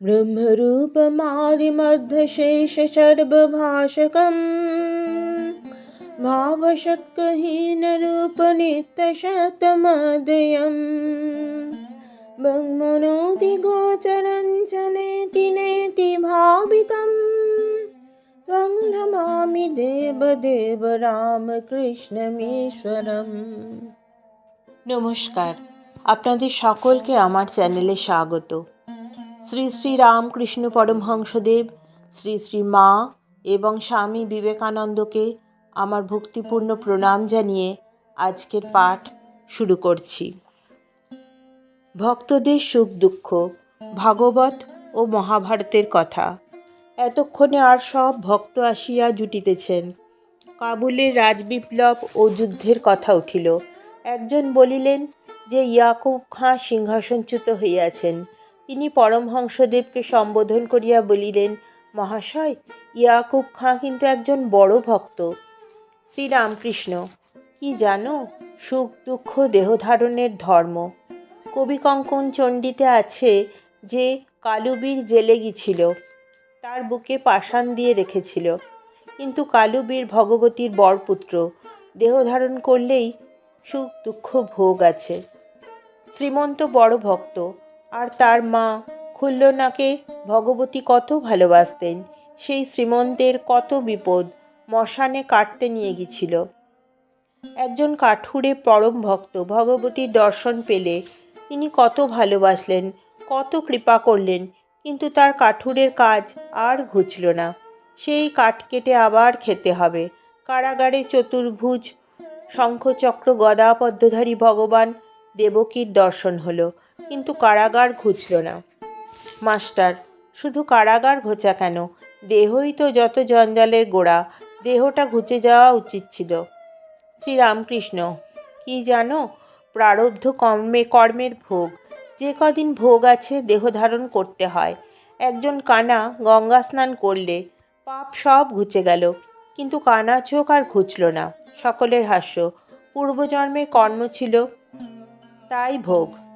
ब्रह्मरूपमादिमध्यशेषसर्वभाषकम् भावषट्कहीनरूपनित्यशतमदयम् ब्रह्मणोति गोचरञ्चनेति नेति भावितम् त्वं नमामि দেবদেব রামকৃষ্ণমীশ্বরম নমস্কার আপনাদের সকলকে আমার চ্যানেলে স্বাগত শ্রী শ্রী রামকৃষ্ণ পরমহংসদেব, শ্রী শ্রী মা এবং স্বামী বিবেকানন্দকে আমার ভক্তিপূর্ণ প্রণাম জানিয়ে আজকের পাঠ শুরু করছি। ভক্তদের সুখ দুঃখ, ভাগবত ও মহাভারতের কথা। এতক্ষণে আর সব ভক্ত আসিয়া জুটিতেছেন। কাবুলের রাজবিপ্লব ও যুদ্ধের কথা উঠিল। একজন বলিলেন যে ইয়াকুব খাঁ সিংহাসনচ্যুত হইয়াছেন। তিনি পরমহংসদেবকে সম্বোধন করিয়া বলিলেন, মহাশয়, ইয়াকুব খাঁ কিন্তু একজন বড় ভক্ত। শ্রীরামকৃষ্ণ, কি জানো, সুখ দুঃখ দেহধারণের ধর্ম। কবি কঙ্কন চণ্ডীতে আছে যে কালুবীর জেলে গিয়েছিল, তার বুকে পাষাণ দিয়ে রেখেছিল। কিন্তু কালুবীর ভগবতীর বরপুত্র, দেহ ধারণ করলেই সুখ দুঃখ ভোগ আছে। শ্রীমন্ত বড় ভক্ত আর তার মা খুল্লনাকে ভগবতী কত ভালোবাসতেন, সেই শ্রীমন্তের কত বিপদ মশানে কাটতে নিয়ে গিয়েছিল একজন কাঠুরে পরম ভক্ত ভগবতীর দর্শন পেলে তিনি কত ভালোবাসলেন, কত কৃপা করলেন, কিন্তু তার কাঠুরের কাজ আর ঘুচল না। সেই কাঠ কেটে আবার খেতে হবে। কারাগারে চতুর্ভুজ, শঙ্খচক্র গদা পদ্মধারী ভগবান দেবকীর দর্শন হলো। কিন্তু কারাগার ঘুচল না। মাস্টার, শুধু কারাগার ঘোচা কেন? দেহই তো যত জঞ্জালের গোড়া, দেহটা ঘুচে যাওয়া উচিত ছিল। শ্রীরামকৃষ্ণ, কি জানো? প্রারব্ধ কর্মে, কর্মের ভোগ। যে কদিন ভোগ আছে, দেহ ধারণ করতে হয়। একজন কানা গঙ্গা স্নান করলে পাপ সব ঘুচে গেল। কিন্তু কানা চোখ আর ঘুচল না। সকলের হাস্য। পূর্বজন্মের কর্ম ছিল তাই ভোগ।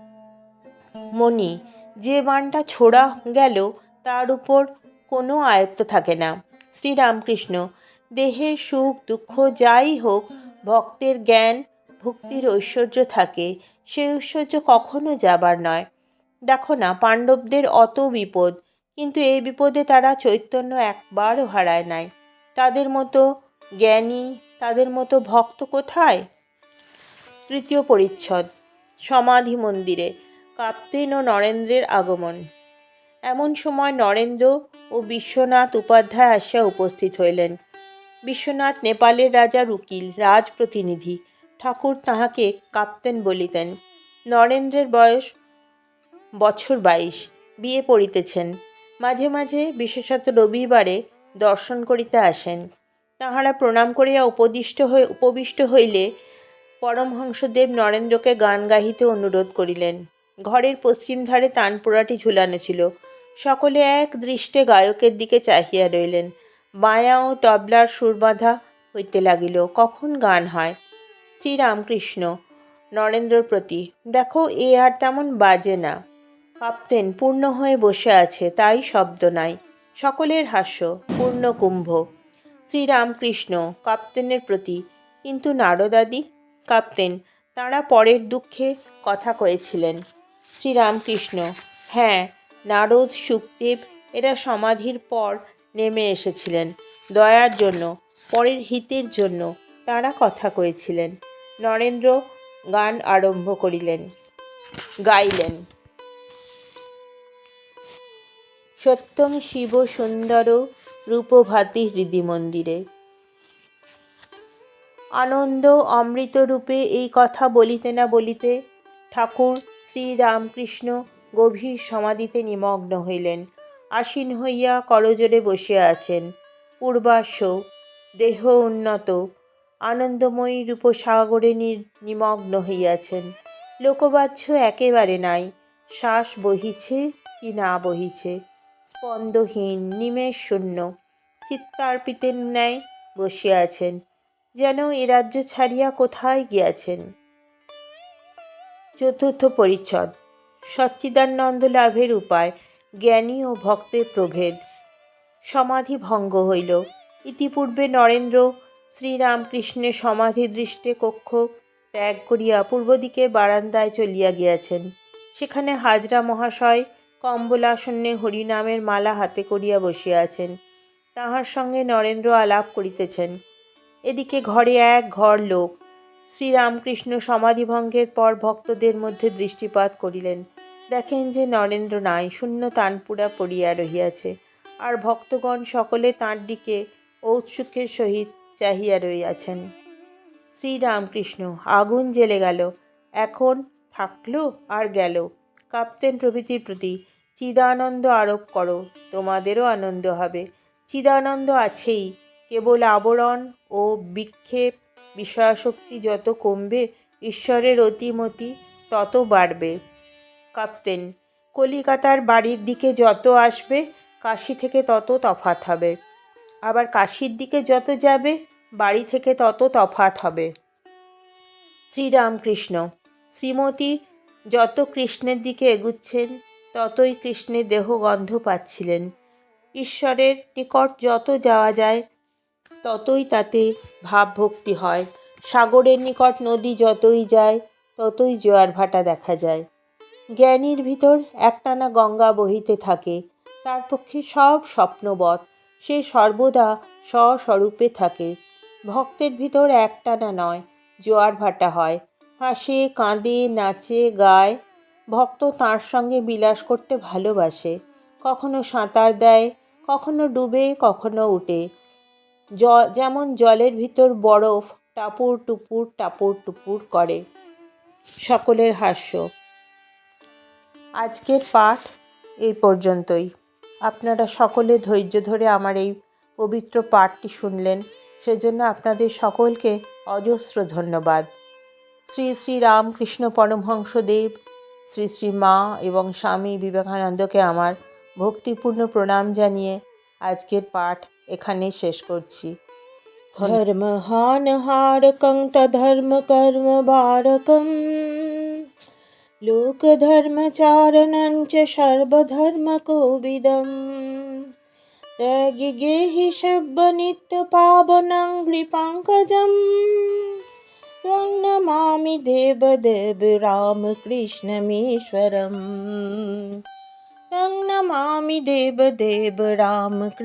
মণি, যে বানটা ছোড়া গেল তার উপর কোনো আয়ত্ত থাকে না। শ্রীরামকৃষ্ণ দেহের সুখ দুঃখ যাই হোক, ভক্তের জ্ঞান, ভক্তির ঐশ্বর্য থাকে সেই ঐশ্বর্য কখনো যাবার নয়। দেখো না, পাণ্ডবদের অত বিপদ, কিন্তু এই বিপদে তারা চৈতন্য একবারও হারায় নাই। তাদের মতো জ্ঞানী, তাদের মতো ভক্ত কোথায়? তৃতীয় পরিচ্ছদ সমাধি মন্দিরে কাপ্তেন ও নরেন্দ্রের আগমন। এমন সময় নরেন্দ্র ও বিশ্বনাথ উপাধ্যায় আসিয়া উপস্থিত হইলেন। বিশ্বনাথ নেপালের রাজার উকিল রাজপ্রতিনিধি। ঠাকুর তাহাকে কাপ্তেন বলিতেন। নরেন্দ্রের বয়স বছর বাইশ, বিয়ে পড়িতেছেন। মাঝে মাঝে বিশেষত রবিবারে দর্শন করিতে আসেন। তাহারা প্রণাম করিয়া উপদিষ্ট হয়ে উপবিষ্ট হইলে পরমহংসদেব নরেন্দ্রকে গান গাহিতে অনুরোধ করিলেন। ঘরের পশ্চিম ধারে তানপুরাটি ঝুলানো ছিল। সকলে এক দৃষ্টে গায়কের দিকে চাহিয়া রইলেন। মায়া ও তবলার সুর বাঁধা হইতে লাগিল, কখন গান হয়? শ্রীরামকৃষ্ণ, নরেন্দ্রর প্রতি, দেখো এ আর তেমন বাজে না। কাপ্তেন পূর্ণ হয়ে বসে আছে, তাই শব্দ নাই। সকলের হাস্য, পূর্ণ কুম্ভ। শ্রীরামকৃষ্ণ, কাপ্তেনের প্রতি, কিন্তু নারদাদি? কাপ্তেন, তাঁরা পরের দুঃখে কথা কয়েছিলেন। শ্রীরামকৃষ্ণ। হ্যাঁ নারদ, সুখদেব, এরা সমাধির পর নেমে এসেছিলেন। দয়ার জন্য, পরের হিতের জন্য তারা কথা কয়েছিলেন। নরেন্দ্র গান আরম্ভ করিলেন। গাইলেন, সত্যম শিব সুন্দর রূপভাতি হৃদি মন্দিরে। আনন্দ অমৃত রূপে এই কথা বলিতে না বলিতে ঠাকুর শ্রীরামকৃষ্ণ গভীর সমাধিতে নিমগ্ন হইলেন। আসীন হইয়া করজোরে বসিয়া আছেন। পূর্বাশ্ব, দেহ উন্নত, আনন্দময়ী রূপসাগরে নিমগ্ন হইয়াছেন। লোকবাচ্য একেবারে নাই, শ্বাস বহিছে কি না বহিছে, স্পন্দহীন নিমেষ শূন্য, চিত্তার্পিতের ন্যায় বসিয়া আছেন। যেন এ রাজ্য ছাড়িয়া কোথায় গিয়াছেন? চতুর্থ পরিচ্ছদ। সচ্চিদানন্দ লাভের উপায় জ্ঞানী ও ভক্তের প্রভেদ। সমাধি ভঙ্গ হইল। ইতিপূর্বে নরেন্দ্র শ্রীরামকৃষ্ণের সমাধি দৃষ্টে কক্ষ ত্যাগ করিয়া পূর্ব দিকে বারান্দায় চলিয়া গিয়াছেন। সেখানে হাজরা মহাশয় কম্বলাসন্নে হরিনামের মালা হাতে করিয়া বসিয়া আছেন। তাহার সঙ্গে নরেন্দ্র আলাপ করিতেছেন। এদিকে ঘরে এক ঘর লোক শ্রীরামকৃষ্ণ সমাধিভঙ্গের পর ভক্তদের মধ্যে দৃষ্টিপাত করিলেন। দেখেন যে নরেন্দ্র নাই, শূন্য তানপুরা পড়িয়া রহিয়াছে, আর ভক্তগণ সকলে তাঁর দিকে ঔৎসুক্যের সহিত চাহিয়া রহিয়াছেন। শ্রীরামকৃষ্ণ, আগুন জ্বেলে গেল, এখন থাকল আর গেল। কাপ্তেন প্রভৃতির প্রতি চিদানন্দ আরোপ করো, তোমাদেরও আনন্দ হবে। চিদানন্দ আছেই, কেবল আবরণ ও বিক্ষেপ বিষয়াসক্তি যত কমবে, ঈশ্বরের অতিমতি তত বাড়বে। কাপ্তেন, কলিকাতার বাড়ির দিকে যত আসবে, কাশি থেকে তত তফাত হবে। আবার কাশির দিকে যত যাবে, বাড়ি থেকে তত তফাত হবে। শ্রীরামকৃষ্ণ, শ্রীমতী যত কৃষ্ণের দিকে এগুচ্ছেন, ততই কৃষ্ণের দেহ গন্ধ পাচ্ছিলেন। ঈশ্বরের নিকট যত যাওয়া যায় ততই তাতে ভাবভক্তি হয়। সাগরের নিকট নদী যতই যায়, ততই জোয়ার ভাটা দেখা যায়। জ্ঞানীর ভিতর একটানা গঙ্গা বহিতে থাকে, তার পক্ষে সব স্বপ্নবৎ, সে সর্বদা স্বস্বরূপে থাকে। ভক্তের ভিতর একটানা নয়, জোয়ার ভাটা হয়। হাসে, কাঁদে, নাচে, গায়। ভক্ত তাঁর সঙ্গে বিলাস করতে ভালোবাসে। কখনো সাঁতার দেয়, কখনো ডুবে, কখনো উঠে। জ, যেমন জলের ভিতর বরফ টাপুর টুপুর টাপুর টুপুর করে। সকলের হাস্য। আজকের পাঠ এই পর্যন্তই। আপনারা সকলে ধৈর্য ধরে আমার এই পবিত্র পাঠটি শুনলেন। সেজন্য আপনাদের সকলকে অজস্র ধন্যবাদ। শ্রী শ্রী রামকৃষ্ণ পরমহংসদেব শ্রী শ্রী মা এবং স্বামী বিবেকানন্দকে আমার ভক্তিপূর্ণ প্রণাম জানিয়ে আজকের পাঠ এখানে শেষ করছি ধর্মহানহারকং তধর্ম কর্ম বারকম लोकधर्मचारणं च सर्वधर्मकोविदं त्यागिगेहि शब्दनित्यपावनं गृपङ्कजं त्वं नमामि देवदेव रामकृष्णमीश्वरम् तं नमामि देवदेव रामकृष्णमीश्वरम्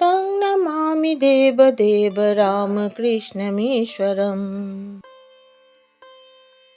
तं नमामि देवदेव रामकृष्णमीश्वरम्